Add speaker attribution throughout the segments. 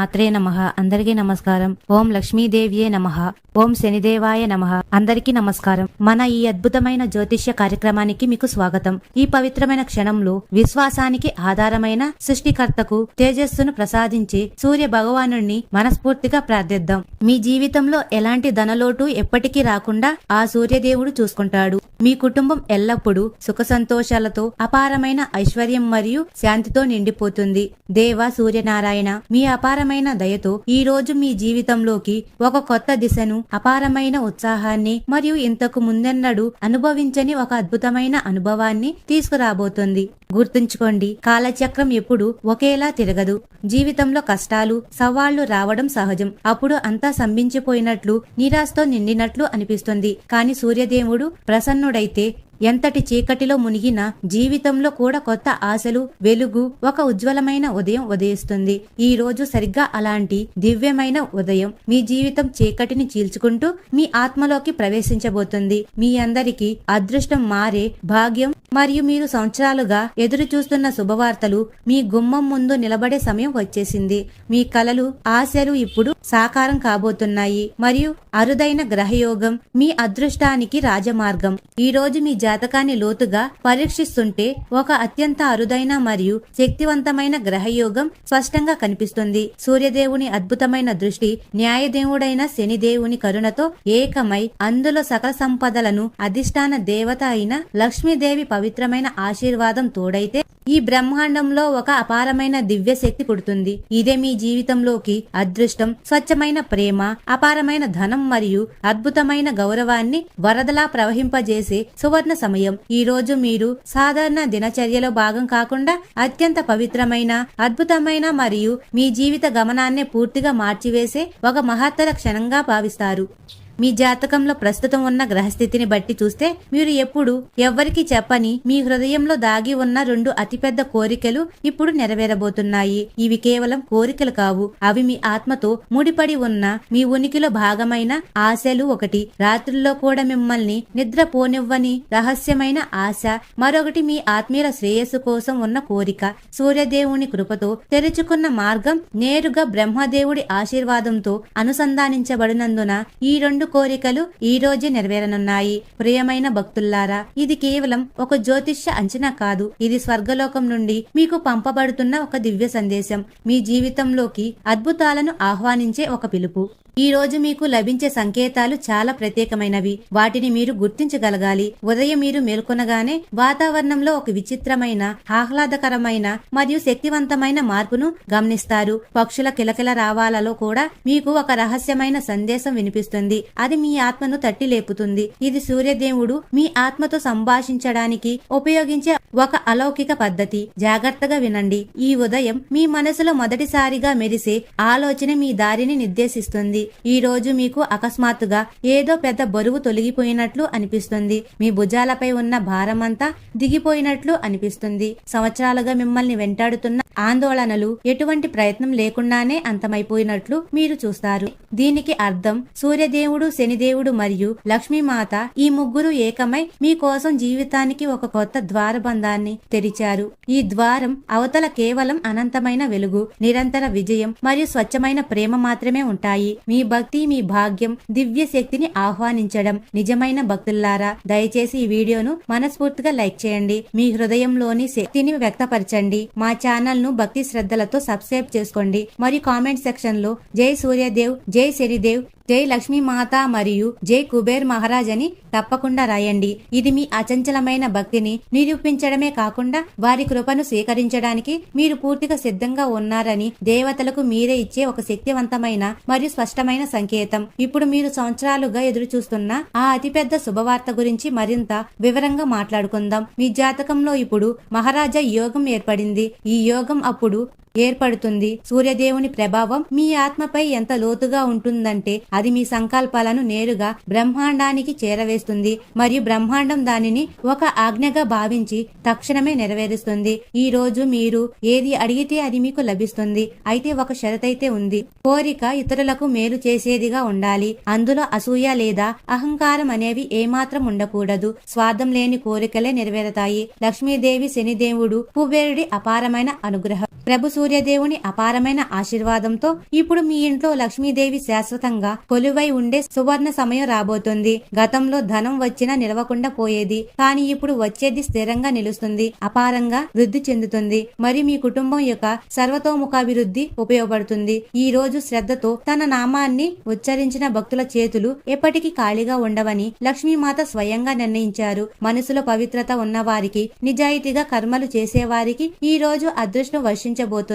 Speaker 1: మాత్రే నమ. అందరికీ నమస్కారం. ఓం లక్ష్మీదేవియే నమ. ఓం శనిదేవాయ నమ. అందరికీ నమస్కారం. మన ఈ అద్భుతమైన జ్యోతిష్య కార్యక్రమానికి మీకు స్వాగతం. ఈ పవిత్రమైన క్షణంలో విశ్వాసానికి ఆధారమైన సృష్టికర్తకు తేజస్సును ప్రసాదించే సూర్య భగవాను మనస్ఫూర్తిగా ప్రార్థిద్దాం. మీ జీవితంలో ఎలాంటి ధనలోటు ఎప్పటికీ రాకుండా ఆ సూర్యదేవుడు చూసుకుంటాడు. మీ కుటుంబం ఎల్లప్పుడూ సుఖ సంతోషాలతో అపారమైన ఐశ్వర్యం మరియు శాంతితో నిండిపోతుంది. దేవ సూర్యనారాయణ మీ అపారమైన దయతో ఈ రోజు మీ జీవితంలోకి ఒక కొత్త దిశను అపారమైన ఉత్సాహాన్ని మరియు ఇంతకు ముందెన్నడూ అనుభవించని ఒక అద్భుతమైన అనుభవాన్ని తీసుకురాబోతుంది. గుర్తుంచుకోండి కాలచక్రం ఎప్పుడు ఒకేలా తిరగదు. జీవితంలో కష్టాలు సవాళ్ళు రావడం సహజం. అప్పుడు అంతా సంభించిపోయినట్లు నిరాశతో నిండినట్లు అనిపిస్తుంది. కాని సూర్యదేవుడు ప్రసన్నుడైతే ఎంతటి చీకటిలో మునిగిన జీవితంలో కూడా కొత్త ఆశలు వెలుగు ఒక ఉజ్వలమైన ఉదయం ఉదయిస్తుంది. ఈ రోజు సరిగ్గా అలాంటి దివ్యమైన ఉదయం మీ జీవితం చీకటిని చీల్చుకుంటూ మీ ఆత్మలోకి ప్రవేశించబోతుంది. మీ అందరికీ అదృష్టం మారే భాగ్యం మరియు మీరు సంవత్సరాలుగా ఎదురు చూస్తున్న శుభవార్తలు మీ గుమ్మం ముందు నిలబడే సమయం వచ్చేసింది. మీ కలలు ఆశలు ఇప్పుడు సాకారం కాబోతున్నాయి. మరియు అరుదైన గ్రహయోగం మీ అదృష్టానికి రాజమార్గం. ఈ రోజు మీ జాతకాన్ని లోతుగా పరీక్షిస్తుంటే ఒక అత్యంత అరుదైన మరియు శక్తివంతమైన గ్రహయోగం స్పష్టంగా కనిపిస్తుంది. సూర్యదేవుని అద్భుతమైన దృష్టి న్యాయదేవుడైన శనిదేవుని కరుణతో ఏకమై అందులో సకల సంపదలను అధిష్టాన దేవత అయిన లక్ష్మీదేవి పవిత్రమైన ఆశీర్వాదం తోడైతే ఈ బ్రహ్మాండంలో ఒక అపారమైన దివ్య శక్తి పుడుతుంది. ఇదే మీ జీవితంలోకి అదృష్టం స్వచ్ఛమైన ప్రేమ అపారమైన ధనం మరియు అద్భుతమైన గౌరవాన్ని వరదలా ప్రవహింపజేసే సువర్ణ సమయం. ఈ రోజు మీరు సాధారణ దినచర్యలో భాగం కాకుండా అత్యంత పవిత్రమైన అద్భుతమైన మరియు మీ జీవిత గమనాన్ని పూర్తిగా మార్చివేసే ఒక మహత్తర క్షణంగా భావిస్తారు. మీ జాతకంలో ప్రస్తుతం ఉన్న గ్రహస్థితిని బట్టి చూస్తే మీరు ఎప్పుడు ఎవ్వరికి చెప్పని మీ హృదయంలో దాగి ఉన్న రెండు అతిపెద్ద కోరికలు ఇప్పుడు నెరవేరబోతున్నాయి. ఇవి కేవలం కోరికలు కావు. అవి మీ ఆత్మతో ముడిపడి ఉన్న మీ ఉనికిలో భాగమైన ఆశలు ఒకటి. రాత్రుల్లో కూడా మిమ్మల్ని నిద్ర పోనివ్వని రహస్యమైన ఆశ మరొకటి మీ ఆత్మీయుల శ్రేయస్సు కోసం ఉన్న కోరిక. సూర్యదేవుని కృపతో తెరుచుకున్న మార్గం నేరుగా బ్రహ్మదేవుడి ఆశీర్వాదంతో అనుసంధానించబడినందున ఈ రెండు కోరికలు ఈ రోజే నెరవేరనున్నాయి. ప్రియమైన భక్తుల్లారా ఇది కేవలం ఒక జ్యోతిష్య అంచనా కాదు. ఇది స్వర్గలోకం నుండి మీకు పంపబడుతున్న ఒక దివ్య సందేశం. మీ జీవితంలోకి అద్భుతాలను ఆహ్వానించే ఒక పిలుపు. ఈ రోజు మీకు లభించే సంకేతాలు చాలా ప్రత్యేకమైనవి. వాటిని మీరు గుర్తించగలగాలి. ఉదయం మీరు మేల్కొనగానే వాతావరణంలో ఒక విచిత్రమైన ఆహ్లాదకరమైన మరియు శక్తివంతమైన మార్పును గమనిస్తారు. పక్షుల కిలకిల రావాలలో కూడా మీకు ఒక రహస్యమైన సందేశం వినిపిస్తుంది. అది మీ ఆత్మను తట్టి లేపుతుంది. ఇది సూర్యదేవుడు మీ ఆత్మతో సంభాషించడానికి ఉపయోగించే ఒక అలౌకిక పద్ధతి. జాగ్రత్తగా వినండి. ఈ ఉదయం మీ మనసులో మొదటిసారిగా మెరిసే ఆలోచన మీ దారిని నిర్దేశిస్తుంది. ఈ రోజు మీకు అకస్మాత్తుగా ఏదో పెద్ద బరువు తొలగిపోయినట్లు అనిపిస్తుంది. మీ భుజాలపై ఉన్న భారమంతా దిగిపోయినట్లు అనిపిస్తుంది. సంవత్సరాలుగా మిమ్మల్ని వెంటాడుతున్న ఆందోళనలు ఎటువంటి ప్రయత్నం లేకుండానే అంతమైపోయినట్లు మీరు చూస్తారు. దీనికి అర్థం సూర్యదేవుడు శనిదేవుడు మరియు లక్ష్మీమాత ఈ ముగ్గురు ఏకమై మీకోసం జీవితానికి ఒక కొత్త ద్వారబంధాన్ని తెరిచారు. ఈ ద్వారం అవతల కేవలం అనంతమైన వెలుగు నిరంతర విజయం మరియు స్వచ్ఛమైన ప్రేమ మాత్రమే ఉంటాయి. మీ భక్తి మీ భాగ్యం దివ్య శక్తిని ఆహ్వానించడం. నిజమైన భక్తుల్లారా దయచేసి ఈ వీడియోను మనస్ఫూర్తిగా లైక్ చేయండి. మీ హృదయంలోని శక్తిని వ్యక్తపరచండి. మా ఛానల్ను భక్తి శ్రద్ధలతో సబ్స్క్రైబ్ చేసుకోండి. మరియు కామెంట్ సెక్షన్లో జై సూర్యదేవ్ జై శనిదేవ్ జై లక్ష్మీ మాత మరియు జై కుబేర్ మహారాజ్ అని తప్పకుండా రాయండి. ఇది మీ అచంచలమైన భక్తిని నిరూపించడమే కాకుండా వారి కృపను స్వీకరించడానికి మీరు పూర్తిగా సిద్ధంగా ఉన్నారని దేవతలకు మీరే ఇచ్చే ఒక శక్తివంతమైన మరియు స్పష్టమైన సంకేతం. ఇప్పుడు మీరు సంవత్సరాలుగా ఎదురు చూస్తున్న ఆ అతిపెద్ద శుభవార్త గురించి మరింత వివరంగా మాట్లాడుకుందాం. మీ జాతకంలో ఇప్పుడు మహారాజా యోగం ఏర్పడింది. ఈ యోగం అప్పుడు ఏర్పడుతుంది. సూర్యదేవుని ప్రభావం మీ ఆత్మపై ఎంత లోతుగా ఉంటుందంటే అది మీ సంకల్పాలను నేరుగా బ్రహ్మాండానికి చేరవేస్తుంది. మరియు బ్రహ్మాండం దానిని ఒక ఆజ్ఞగా భావించి తక్షణమే నెరవేరుస్తుంది. ఈ రోజు మీరు ఏది అడిగితే అది మీకు లభిస్తుంది. అయితే ఒక షరతైతే ఉంది. కోరిక ఇతరులకు మేలు చేసేదిగా ఉండాలి. అందులో అసూయ లేదా అహంకారం అనేవి ఏమాత్రం ఉండకూడదు. స్వార్థం లేని కోరికలే నెరవేరతాయి. లక్ష్మీదేవి శనిదేవుడు కుబేరుడి అపారమైన అనుగ్రహం. ప్రభు సూర్యదేవుని అపారమైన ఆశీర్వాదంతో ఇప్పుడు మీ ఇంట్లో లక్ష్మీదేవి శాశ్వతంగా కొలువై ఉండే సువర్ణ సమయం రాబోతుంది. గతంలో ధనం వచ్చినా నిలవకుండా పోయేది కానీ ఇప్పుడు వచ్చేది స్థిరంగా నిలుస్తుంది అపారంగా వృద్ధి చెందుతుంది. మరి మీ కుటుంబం యొక్క సర్వతోముఖాభివృద్ధి ఉపయోగపడుతుంది. ఈ రోజు శ్రద్ధతో తన నామాన్ని ఉచ్చరించిన భక్తుల చేతులు ఎప్పటికీ ఖాళీగా ఉండవని లక్ష్మీమాత స్వయంగా నిర్ణయించారు. మనసులో పవిత్రత ఉన్నవారికి నిజాయితీగా కర్మలు చేసేవారికి ఈ రోజు అదృష్టం వర్షించబోతుంది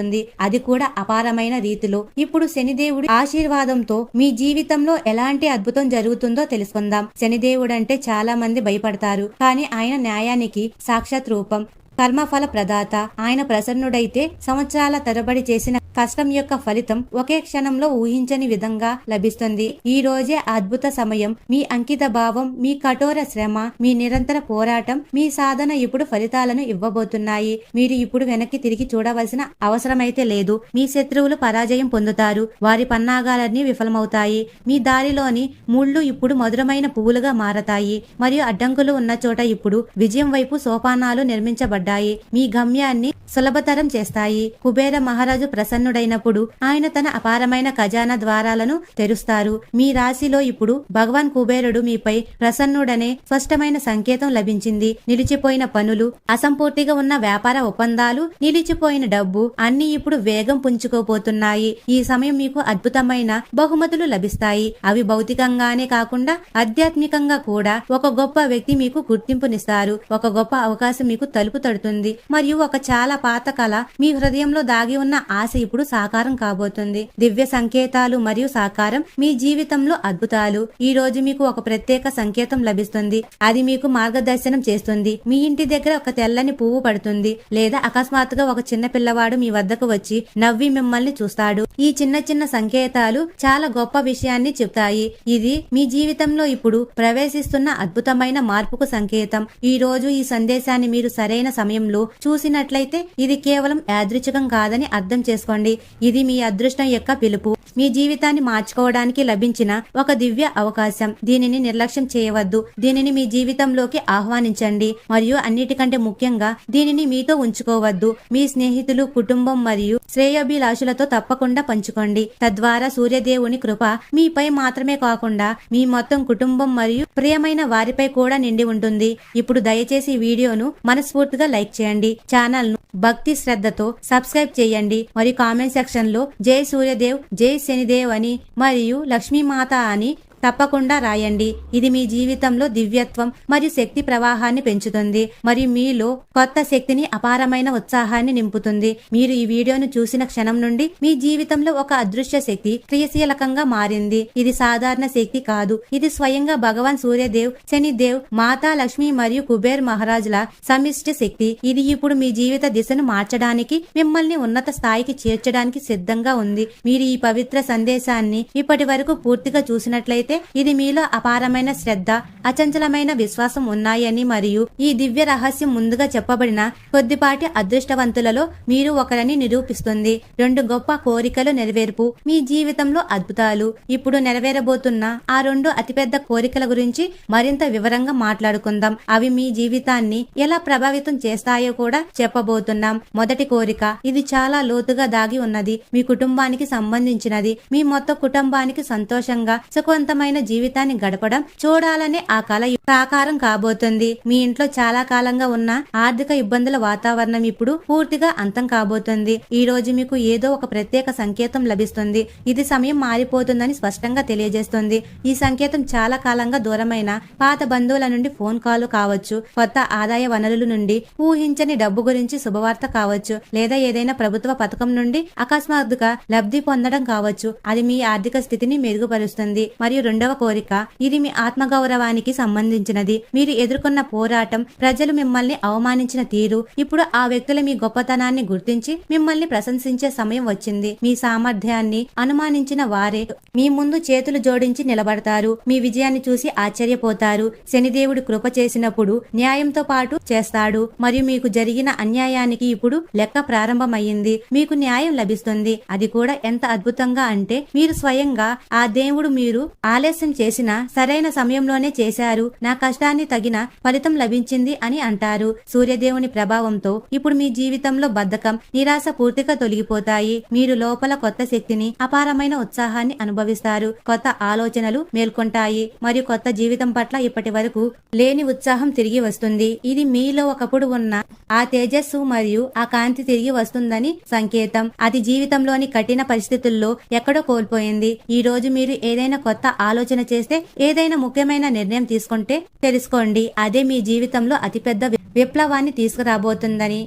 Speaker 1: అది కూడా అపారమైన రీతిలో. ఇప్పుడు శనిదేవుడి ఆశీర్వాదంతో మీ జీవితంలో ఎలాంటి అద్భుతం జరుగుతుందో తెలుసుకుందాం. శనిదేవుడంటే చాలా మంది భయపడతారు. కానీ ఆయన న్యాయానికి సాక్షాత్ రూపం. కర్మఫల ప్రదాత. ఆయన ప్రసన్నుడైతే సంవత్సరాల తరబడి చేసిన కష్టం యొక్క ఫలితం ఒకే క్షణంలో ఊహించని విధంగా లభిస్తుంది. ఈ రోజే అద్భుత సమయం. మీ అంకిత భావం మీ కఠోర శ్రమ మీ నిరంతర పోరాటం మీ సాధన ఇప్పుడు ఫలితాలను ఇవ్వబోతున్నాయి. మీరు ఇప్పుడు వెనక్కి తిరిగి చూడవలసిన అవసరమైతే లేదు. మీ శత్రువులు పరాజయం పొందుతారు. వారి పన్నాగాలన్నీ విఫలమవుతాయి. మీ దారిలోని ముళ్ళు ఇప్పుడు మధురమైన పువ్వులుగా మారతాయి. మరియు అడ్డంకులు ఉన్న చోట ఇప్పుడు విజయం వైపు సోపానాలు నిర్మించబడ్డాయి. మీ గమ్యాన్ని సులభతరం చేస్తాయి. కుబేర మహారాజు ప్రసన్నుడైనప్పుడు ఆయన తన అపారమైన ఖజానా ద్వారాలను తెరుస్తారు. మీ రాశిలో ఇప్పుడు భగవాన్ కుబేరుడు మీపై ప్రసన్నుడనే స్పష్టమైన సంకేతం లభించింది. నిలిచిపోయిన పనులు అసంపూర్తిగా ఉన్న వ్యాపార ఒప్పందాలు నిలిచిపోయిన డబ్బు అన్ని ఇప్పుడు వేగం పుంజుకోపోతున్నాయి ఈ సమయం మీకు అద్భుతమైన బహుమతులు లభిస్తాయి. అవి భౌతికంగానే కాకుండా ఆధ్యాత్మికంగా కూడా ఒక గొప్ప వ్యక్తి మీకు గుర్తింపునిస్తారు. ఒక గొప్ప అవకాశం మీకు తలుపు తడుతుంది మరియు ఒక చాలా పాత కళ మీ హృదయంలో దాగి ఉన్న ఆశ ఇప్పుడు సాకారం కాబోతుంది. దివ్య సంకేతాలు మరియు సాకారం మీ జీవితంలో అద్భుతాలు. ఈ రోజు మీకు ఒక ప్రత్యేక సంకేతం లభిస్తుంది. అది మీకు మార్గదర్శనం చేస్తుంది. మీ ఇంటి దగ్గర ఒక తెల్లని పువ్వు పడుతుంది. లేదా అకస్మాత్తుగా ఒక చిన్న పిల్లవాడు మీ వద్దకు వచ్చి నవ్వి మిమ్మల్ని చూస్తాడు. ఈ చిన్న చిన్న సంకేతాలు చాలా గొప్ప విషయాన్ని చెప్తాయి ఇది మీ జీవితంలో ఇప్పుడు ప్రవేశిస్తున్న అద్భుతమైన మార్పుకు సంకేతం. ఈ రోజు ఈ సందేశాన్ని మీరు సరైన సమయంలో చూసినట్లయితే ఇది కేవలం యాదృచ్ఛికం కాదని అర్థం చేసుకోండి. ఇది మీ అదృష్టం యొక్క పిలుపు. మీ జీవితాన్ని మార్చుకోవడానికి లభించిన ఒక దివ్య అవకాశం. దీనిని నిర్లక్ష్యం చేయవద్దు. దీనిని మీ జీవితంలోకి ఆహ్వానించండి. మరియు అన్నిటికంటే ముఖ్యంగా దీనిని మీతో ఉంచుకోవద్దు. మీ స్నేహితులు కుటుంబం మరియు శ్రేయోభిలాషులతో తప్పకుండా పంచుకోండి. తద్వారా సూర్యదేవుని కృప మీపై మాత్రమే కాకుండా మీ మొత్తం కుటుంబం మరియు ప్రియమైన వారిపై కూడా నిండి ఉంటుంది. ఇప్పుడు దయచేసి ఈ వీడియోను మనస్ఫూర్తిగా లైక్ చేయండి. ఛానల్ను భక్తి శ్రద్ధతో సబ్స్క్రైబ్ చేయండి. మరియు కామెంట్ సెక్షన్లో జై సూర్యదేవ్ జై శనిదేవ్ అని మరియు లక్ష్మీమాత అని తప్పకుండా రాయండి. ఇది మీ జీవితంలో దివ్యత్వం మరియు శక్తి ప్రవాహాన్ని పెంచుతుంది. మరియు మీలో కొత్త శక్తిని అపారమైన ఉత్సాహాన్ని నింపుతుంది. మీరు ఈ వీడియోను చూసిన క్షణం నుండి మీ జీవితంలో ఒక అదృశ్య శక్తి క్రియశీలకంగా మారింది. ఇది సాధారణ శక్తి కాదు. ఇది స్వయంగా భగవాన్ సూర్యదేవ్ శనిదేవ్ మాతా లక్ష్మి మరియు కుబేర్ మహారాజుల సమిష్టి శక్తి. ఇది ఇప్పుడు మీ జీవిత దిశను మార్చడానికి మిమ్మల్ని ఉన్నత స్థాయికి చేర్చడానికి సిద్ధంగా ఉంది. మీరు ఈ పవిత్ర సందేశాన్ని ఇప్పటి వరకు పూర్తిగా చూసినట్లయితే ఇది మీలో అపారమైన శ్రద్ధ అచంచలమైన విశ్వాసం ఉన్నాయని మరియు ఈ దివ్య రహస్యం ముందుగా చెప్పబడిన కొద్దిపాటి అదృష్టవంతులలో మీరు ఒకరని నిరూపిస్తుంది. రెండు గొప్ప కోరికలు నెరవేర్పు మీ జీవితంలో అద్భుతాలు. ఇప్పుడు నెరవేరబోతున్న ఆ రెండు అతిపెద్ద కోరికల గురించి మరింత వివరంగా మాట్లాడుకుందాం. అవి మీ జీవితాన్ని ఎలా ప్రభావితం చేస్తాయో కూడా చెప్పబోతున్నాం. మొదటి కోరిక ఇది చాలా లోతుగా దాగి ఉన్నది. మీ కుటుంబానికి సంబంధించినది. మీ మొత్తం కుటుంబానికి సంతోషంగా సుఖవంతమైన జీవితాన్ని గడపడం చూడాలనే ఆ కళ సాకారం కాబోతుంది. మీ ఇంట్లో చాలా కాలంగా ఉన్న ఆర్థిక ఇబ్బందుల వాతావరణం ఇప్పుడు పూర్తిగా అంతం కాబోతుంది. ఈ రోజు మీకు ఏదో ఒక ప్రత్యేక సంకేతం లభిస్తుంది. ఇది సమయం మారిపోతుందని స్పష్టంగా తెలియజేస్తుంది. ఈ సంకేతం చాలా కాలంగా దూరమైన పాత బంధువుల నుండి ఫోన్ కాల్ కావచ్చు కొత్త ఆదాయ వనరుల నుండి ఊహించని డబ్బు గురించి శుభవార్త కావచ్చు లేదా ఏదైనా ప్రభుత్వ పథకం నుండి అకస్మాత్తుగా లబ్ధి పొందడం కావచ్చు. అది మీ ఆర్థిక స్థితిని మెరుగుపరుస్తుంది. మరియు రెండవ కోరిక ఇది మీ ఆత్మగౌరవానికి సంబంధించినది. మీరు ఎదుర్కొన్న పోరాటం ప్రజలు మిమ్మల్ని అవమానించిన తీరు ఇప్పుడు ఆ వ్యక్తుల మీ గొప్పతనాన్ని గుర్తించి మిమ్మల్ని ప్రశంసించే సమయం వచ్చింది. మీ సామర్థ్యాన్ని అనుమానించిన వారే మీ ముందు చేతులు జోడించి నిలబడతారు. మీ విజయాన్ని చూసి ఆశ్చర్యపోతారు. శనిదేవుడు కృప చేసినప్పుడు న్యాయంతో పాటు చేస్తాడు. మరియు మీకు జరిగిన అన్యాయానికి ఇప్పుడు లెక్క ప్రారంభమయ్యింది. మీకు న్యాయం లభిస్తుంది. అది కూడా ఎంత అద్భుతంగా అంటే మీరు స్వయంగా ఆ దేవుడు మీరు ఆ ఆలస్యం చేసినా సరైన సమయంలోనే చేశారు. నా కష్టాన్ని తగిన ఫలితం లభించింది అని అంటారు. సూర్యదేవుని ప్రభావంతో ఇప్పుడు మీ జీవితంలో బద్ధకం నిరాశ పూర్తిగా తొలగిపోతాయి. మీరు లోపల కొత్త శక్తిని అపారమైన ఉత్సాహాన్ని అనుభవిస్తారు. కొత్త ఆలోచనలు మేల్కొంటాయి. మరియు కొత్త జీవితం పట్ల ఇప్పటి వరకు లేని ఉత్సాహం తిరిగి వస్తుంది. ఇది మీలో ఒకప్పుడు ఉన్న ఆ తేజస్సు మరియు ఆ కాంతి తిరిగి వస్తుందని సంకేతం. అది జీవితంలోని కఠిన పరిస్థితుల్లో ఎక్కడో కోల్పోయింది. ఈ రోజు మీరు ఏదైనా కొత్త ఆలోచన చేస్తే ఏదైనా ముఖ్యమైన నిర్ణయం తీసుకుంటే తెలుసుకోండి. అదే మీ జీవితంలో అతిపెద్ద విప్లవాన్ని తీసుకురాబోతుందని.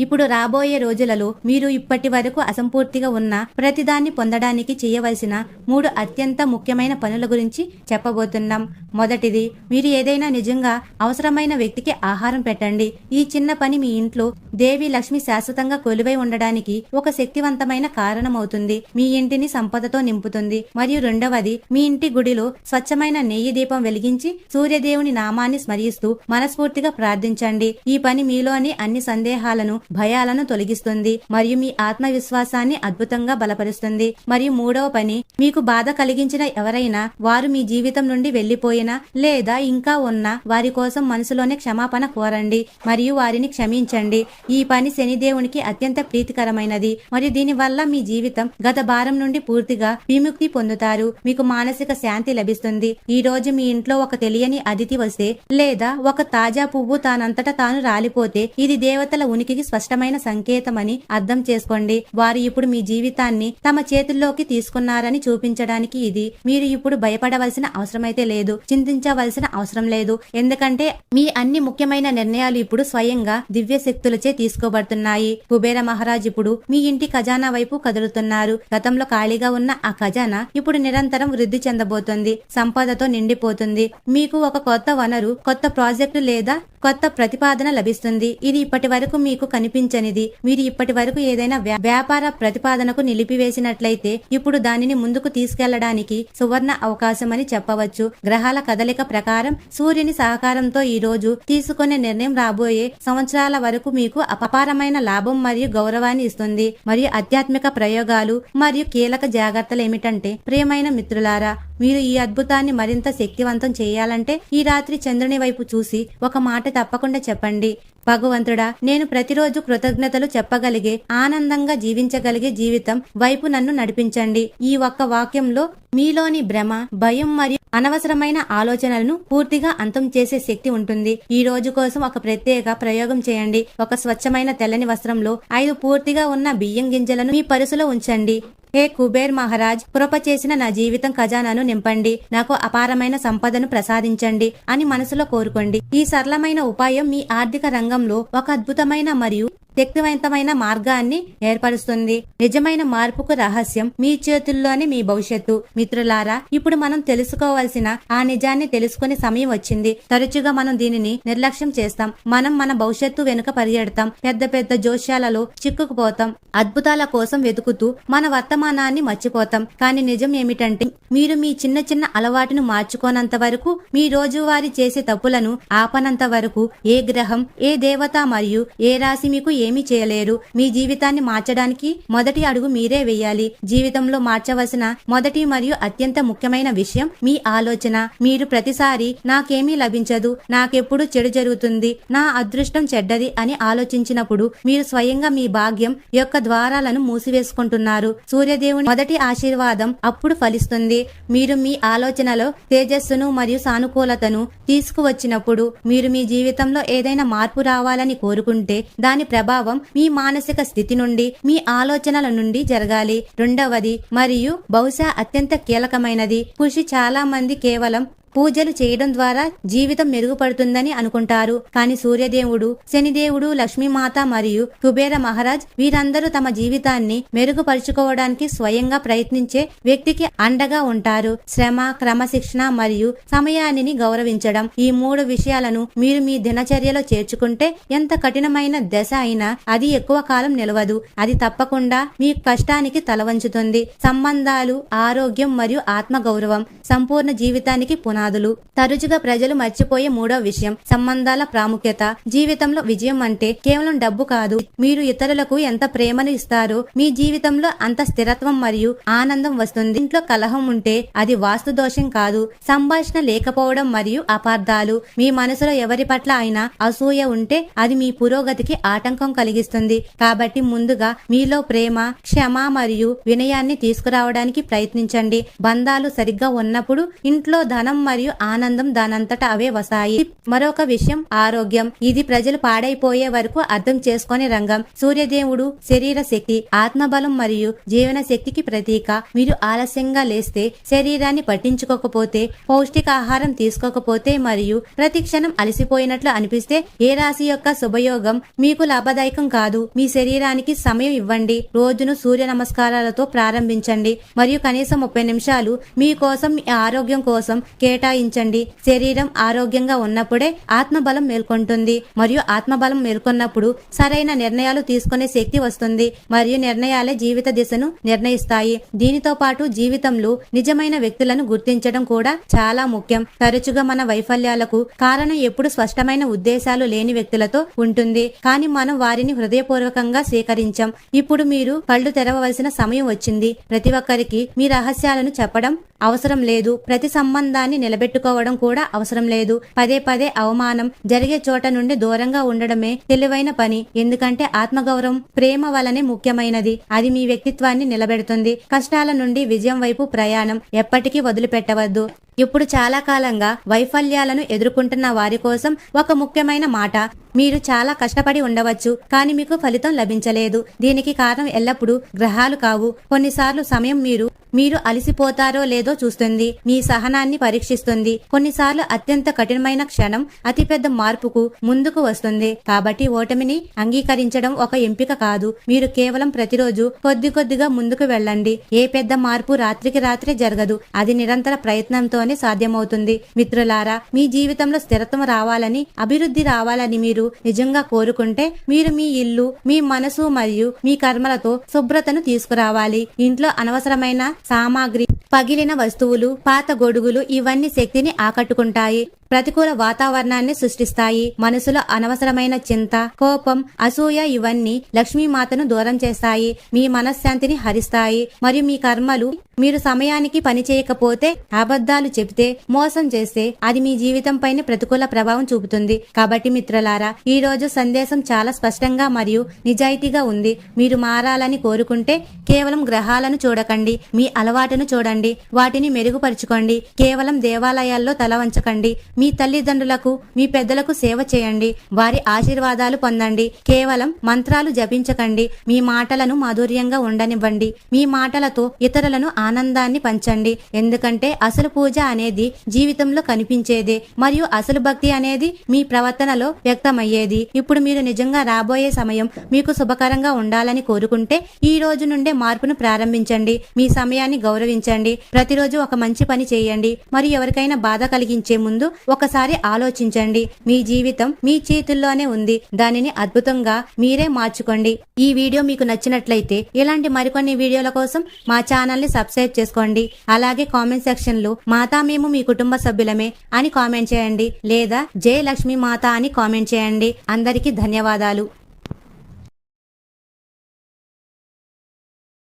Speaker 1: ఇప్పుడు రాబోయే రోజులలో మీరు ఇప్పటి వరకు అసంపూర్తిగా ఉన్న ప్రతిదాన్ని పొందడానికి చేయవలసిన మూడు అత్యంత ముఖ్యమైన పనుల గురించి చెప్పబోతున్నాం. మొదటిది మీరు ఏదైనా నిజంగా అవసరమైన వ్యక్తికి ఆహారం పెట్టండి. ఈ చిన్న పని మీ ఇంట్లో దేవి లక్ష్మి శాశ్వతంగా కొలువై ఉండడానికి ఒక శక్తివంతమైన కారణమవుతుంది. మీ ఇంటిని సంపదతో నింపుతుంది. మరియు రెండవది మీ ఇంటి గుడిలో స్వచ్ఛమైన నెయ్యి దీపం వెలిగించి సూర్యదేవుని నామాన్ని స్మరిస్తూ మనస్ఫూర్తిగా ప్రార్థించండి. ఈ పని మీలోని అన్ని సందేహాలను భయాలను తొలగిస్తుంది మరియు మీ ఆత్మవిశ్వాసాన్ని అద్భుతంగా బలపరుస్తుంది. మరియు మూడవ పని మీకు బాధ కలిగించిన ఎవరైనా వారు మీ జీవితం నుండి వెళ్ళిపోయినా లేదా ఇంకా ఉన్న వారి కోసం మనసులోనే క్షమాపణ కోరండి మరియు వారిని క్షమించండి. ఈ పని శనిదేవునికి అత్యంత ప్రీతికరమైనది. మరియు దీని వల్ల మీ జీవితం గత భారం నుండి పూర్తిగా విముక్తి పొందుతారు. మీకు మానసిక శాంతి లభిస్తుంది. ఈ రోజు మీ ఇంట్లో ఒక తెలియని అతిథి వస్తే లేదా ఒక తాజా పువ్వు తానంతట తాను రాలిపోతే ఇది దేవతల ఉనికికి స్పష్టమైన సంకేతమని అర్థం చేసుకోండి. వారు ఇప్పుడు మీ జీవితాన్ని తమ చేతుల్లోకి తీసుకున్నారని చూపించడానికి ఇది మీరు ఇప్పుడు భయపడవలసిన అవసరమైతే లేదు. చింతించవలసిన అవసరం లేదు. ఎందుకంటే మీ అన్ని ముఖ్యమైన నిర్ణయాలు ఇప్పుడు స్వయంగా దివ్య శక్తులచే తీసుకోబడుతున్నాయి. కుబేర మహారాజ్ ఇప్పుడు మీ ఇంటి ఖజానా వైపు కదులుతున్నారు. గతంలో ఖాళీగా ఉన్న ఆ ఖజానా ఇప్పుడు నిరంతరం వృద్ధి చెందబోతుంది. సంపదతో నిండిపోతుంది. మీకు ఒక కొత్త వనరు కొత్త ప్రాజెక్టు లేదా కొత్త ప్రతిపాదన లభిస్తుంది. ఇది ఇప్పటి వరకు మీకు కనిపించనిది. మీరు ఇప్పటి వరకు ఏదైనా వ్యా- వ్యాపార ప్రతిపాదనకు నిలిపివేసినట్లయితే ఇప్పుడు దానిని ముందుకు తీసుకెళ్ళడానికి సువర్ణ అవకాశమని చెప్పవచ్చు. గ్రహాల కదలిక ప్రకారం సూర్యుని సహకారంతో ఈ రోజు తీసుకునే నిర్ణయం రాబోయే సంవత్సరాల వరకు మీకు అపారమైన లాభం మరియు గౌరవాన్ని ఇస్తుంది. మరియు ఆధ్యాత్మిక ప్రయోగాలు మరియు కీలక జాగ్రత్తలు ఏమిటంటే ప్రియమైన మిత్రులారా మీరు ఈ అద్భుతాన్ని మరింత శక్తివంతం చేయాలంటే ఈ రాత్రి చంద్రుని వైపు చూసి ఒక మాట తప్పకుండా చెప్పండి. భగవంతుడా నేను ప్రతిరోజు కృతజ్ఞతలు చెప్పగలిగే ఆనందంగా జీవించగలిగే జీవితం వైపు నన్ను నడిపించండి. ఈ ఒక్క వాక్యంలో మీలోని భ్రమ భయం మరియు అనవసరమైన ఆలోచనలను పూర్తిగా అంతం చేసే శక్తి ఉంటుంది. ఈ రోజు కోసం ఒక ప్రత్యేక ప్రయోగం చేయండి. ఒక స్వచ్ఛమైన తెల్లని వస్త్రంలో ఐదు పూర్తిగా ఉన్న బియ్యం గింజలను మీ పరుసులో ఉంచండి. హే కుబేర్ మహారాజ్ కృప చేసిన నా జీవితం ఖజానాను నింపండి. నాకు అపారమైన సంపదను ప్రసాదించండి అని మనసులో కోరుకోండి. ఈ సరళమైన ఉపాయం మీ ఆర్థిక రంగంలో ఒక అద్భుతమైన మరియు శక్తివంతమైన మార్గాన్ని ఏర్పరుస్తుంది. నిజమైన మార్పుకు రహస్యం మీ చేతుల్లోనే మీ భవిష్యత్తు. మిత్రులారా ఇప్పుడు మనం తెలుసుకోవాల్సిన ఆ నిజాన్ని తెలుసుకునే సమయం వచ్చింది. తరచుగా మనం దీనిని నిర్లక్ష్యం చేస్తాం. మనం మన భవిష్యత్తు వెనుక పరిగెడతాం. పెద్ద పెద్ద జోష్యాలలో చిక్కుకుపోతాం. అద్భుతాల కోసం వెతుకుతూ మన వర్తమానాన్ని మర్చిపోతాం. కానీ నిజం ఏమిటంటే మీరు మీ చిన్న చిన్న అలవాటును మార్చుకోనంత వరకు మీ రోజువారీ చేసే తప్పులను ఆపనంత వరకు ఏ గ్రహం ఏ దేవత మరియు ఏ రాశి మీకు ఏ ఏమీ చేయలేరు. మీ జీవితాన్ని మార్చడానికి మొదటి అడుగు మీరే వేయాలి. జీవితంలో మార్చవలసిన మొదటి మరియు అత్యంత ముఖ్యమైన విషయం మీ ఆలోచన. మీరు ప్రతిసారి నాకేమీ లభించదు నాకెప్పుడు చెడు జరుగుతుంది నా అదృష్టం చెడ్డది అని ఆలోచించినప్పుడు మీరు స్వయంగా మీ భాగ్యం యొక్క ద్వారాలను మూసివేసుకుంటున్నారు. సూర్యదేవుని మొదటి ఆశీర్వాదం అప్పుడు ఫలిస్తుంది. మీరు మీ ఆలోచనలో తేజస్సును మరియు సానుకూలతను తీసుకువచ్చినప్పుడు మీరు మీ జీవితంలో ఏదైనా మార్పు రావాలని కోరుకుంటే దాని ప్రభావం మీ మానసిక స్థితి నుండి మీ ఆలోచనల నుండి జరగాలి. రెండవది మరియు బహుశా అత్యంత కీలకమైనది కృషి చాలా మంది కేవలం పూజలు చేయడం ద్వారా జీవితం మెరుగుపడుతుందని అనుకుంటారు. కానీ సూర్యదేవుడు శనిదేవుడు లక్ష్మీమాత మరియు కుబేర మహారాజ్ వీరందరూ తమ జీవితాన్ని మెరుగుపరుచుకోవడానికి స్వయంగా ప్రయత్నించే వ్యక్తికి అండగా ఉంటారు. శ్రమ క్రమశిక్షణ మరియు సమయాన్ని గౌరవించడం ఈ మూడు విషయాలను మీరు మీ దినచర్యలో చేర్చుకుంటే ఎంత కఠినమైన దశ అయినా అది ఎక్కువ కాలం నిలవదు. అది తప్పకుండా మీ కష్టానికి తలవంచుతుంది. సంబంధాలు ఆరోగ్యం మరియు ఆత్మగౌరవం సంపూర్ణ జీవితానికి పునాది. పునాదులు తరచుగా ప్రజలు మర్చిపోయే మూడో విషయం సంబంధాల ప్రాముఖ్యత. జీవితంలో విజయం అంటే కేవలం డబ్బు కాదు. మీరు ఇతరులకు ఎంత ప్రేమను ఇస్తారో మీ జీవితంలో అంత స్థిరత్వం మరియు ఆనందం వస్తుంది. ఇంట్లో కలహం ఉంటే అది వాస్తు దోషం కాదు. సంభాషణ లేకపోవడం మరియు అపార్థాలు. మీ మనసులో ఎవరి పట్ల అయినా అసూయ ఉంటే అది మీ పురోగతికి ఆటంకం కలిగిస్తుంది. కాబట్టి ముందుగా మీలో ప్రేమ క్షమ మరియు వినయాన్ని తీసుకురావడానికి ప్రయత్నించండి. బంధాలు సరిగ్గా ఉన్నప్పుడు ఇంట్లో ధనం మరియు ఆనందం దానంతట అవే వస్తాయి. మరొక విషయం ఆరోగ్యం. ఇది ప్రజలు పాడైపోయే వరకు అర్థం చేసుకునే రంగం. సూర్యదేవుడు శరీర శక్తి ఆత్మబలం మరియు జీవన శక్తికి ప్రతీక. మీరు ఆలస్యంగా లేస్తే శరీరాన్ని పట్టించుకోకపోతే పౌష్టికాహారం తీసుకోకపోతే మరియు ప్రతి క్షణం అలసిపోయినట్లు అనిపిస్తే ఏ రాశి యొక్క శుభయోగం మీకు లాభదాయకం కాదు. మీ శరీరానికి సమయం ఇవ్వండి. రోజును సూర్య నమస్కారాలతో ప్రారంభించండి. మరియు కనీసం ముప్పై నిమిషాలు మీకోసం మీ ఆరోగ్యం కోసం కేటాయించండి. శరీరం ఆరోగ్యంగా ఉన్నప్పుడే ఆత్మబలం మేల్కొంటుంది. మరియు ఆత్మబలం మేల్కొన్నప్పుడు సరైన నిర్ణయాలు తీసుకునే శక్తి వస్తుంది. మరియు నిర్ణయాలే జీవిత దిశను నిర్ణయిస్తాయి. దీనితో పాటు జీవితంలో నిజమైన వ్యక్తులను గుర్తించడం కూడా చాలా ముఖ్యం. తరచుగా మన వైఫల్యాలకు కారణం ఎప్పుడు స్పష్టమైన ఉద్దేశాలు లేని వ్యక్తులతో ఉంటుంది. కానీ మనం వారిని హృదయపూర్వకంగా స్వీకరించాం ఇప్పుడు మీరు కళ్ళు తెరవవలసిన సమయం వచ్చింది. ప్రతి ఒక్కరికి మీ రహస్యాలను చెప్పడం అవసరం లేదు. ప్రతి సంబంధాన్ని నిలబెట్టుకోవడం కూడా అవసరం లేదు. పదే పదే అవమానం జరిగే చోట నుండి దూరంగా ఉండడమే తెలివైన పని. ఎందుకంటే ఆత్మగౌరవం ప్రేమ వలనే ముఖ్యమైనది. అది మీ వ్యక్తిత్వాన్ని నిలబెడుతుంది. కష్టాల నుండి విజయం వైపు ప్రయాణం ఎప్పటికీ వదిలిపెట్టవద్దు. ఇప్పుడు చాలా కాలంగా వైఫల్యాలను ఎదుర్కొంటున్న వారి కోసం ఒక ముఖ్యమైన మాట. మీరు చాలా కష్టపడి ఉండవచ్చు కానీ మీకు ఫలితం లభించలేదు. దీనికి కారణం ఎల్లప్పుడూ గ్రహాలు కావు. కొన్నిసార్లు సమయం మీరు మీరు అలసిపోతారో లేదో చూస్తుంది. మీ సహనాన్ని పరీక్షిస్తుంది. కొన్నిసార్లు అత్యంత కఠినమైన క్షణం అతిపెద్ద మార్పుకు ముందుకు వస్తుంది. కాబట్టి ఓటమిని అంగీకరించడం ఒక ఎంపిక కాదు. మీరు కేవలం ప్రతిరోజు కొద్ది కొద్దిగా ముందుకు వెళ్ళండి. ఏ పెద్ద మార్పు రాత్రికి రాత్రే జరగదు. అది నిరంతర ప్రయత్నంతో ప్రయత్నంతోనే సాధ్యమవుతుంది. మిత్రులారా మీ జీవితంలో స్థిరత్వం రావాలని అభివృద్ధి రావాలని మీరు నిజంగా కోరుకుంటే మీరు మీ ఇల్లు మీ మనసు మరియు మీ కర్మలతో శుభ్రతను తీసుకురావాలి. ఇంట్లో అనవసరమైన సామాగ్రి పగిలిన వస్తువులు పాత గొడుగులు ఇవన్నీ శక్తిని ఆకట్టుకుంటాయి. ప్రతికూల వాతావరణాన్ని సృష్టిస్తాయి. మనసులో అనవసరమైన చింత కోపం అసూయ ఇవన్నీ లక్ష్మీమాతను దూరం చేస్తాయి. మీ మనశ్శాంతిని హరిస్తాయి. మరియు మీ కర్మలు మీరు సమయానికి పని చేయకపోతే అబద్ధాలు చెబితే మోసం చేస్తే అది మీ జీవితం పైన ప్రతికూల ప్రభావం చూపుతుంది. కాబట్టి మిత్రులారా ఈ రోజు సందేశం చాలా స్పష్టంగా మరియు నిజాయితీగా ఉంది. మీరు మారాలని కోరుకుంటే కేవలం గ్రహాలను చూడకండి. మీ అలవాటును చూడండి. వాటిని మెరుగుపరుచుకోండి. కేవలం దేవాలయాల్లో తల వంచకండి. మీ తల్లిదండ్రులకు మీ పెద్దలకు సేవ చేయండి. వారి ఆశీర్వాదాలు పొందండి. కేవలం మంత్రాలు జపించకండి. మీ మాటలను మాధుర్యంగా ఉండనివ్వండి. మీ మాటలతో ఇతరులను ఆనందాన్ని పంచండి. ఎందుకంటే అసలు పూజ అనేది జీవితంలో కనిపించేదే మరియు అసలు భక్తి అనేది మీ ప్రవర్తనలో వ్యక్తమయ్యేది. ఇప్పుడు మీరు నిజంగా రాబోయే సమయం మీకు శుభకరంగా ఉండాలని కోరుకుంటే ఈ రోజు నుండే మార్పును ప్రారంభించండి. మీ సమయాన్ని గౌరవించండి. ప్రతిరోజు ఒక మంచి పని చేయండి. మరియు ఎవరికైనా బాధ కలిగించే ముందు ఒకసారి ఆలోచించండి. మీ జీవితం మీ చేతుల్లోనే ఉంది. దానిని అద్భుతంగా మీరే మార్చుకోండి. ఈ వీడియో మీకు నచ్చినట్లయితే ఇలాంటి మరికొన్ని వీడియోల కోసం మా ఛానల్ని సబ్స్క్రైబ్ చేసుకోండి. అలాగే కామెంట్ సెక్షన్లో మాతా మేము మీ కుటుంబ సభ్యులమే అని కామెంట్ చేయండి. లేదా జయలక్ష్మి లక్ష్మీ మాత అని కామెంట్ చేయండి. అందరికీ ధన్యవాదాలు.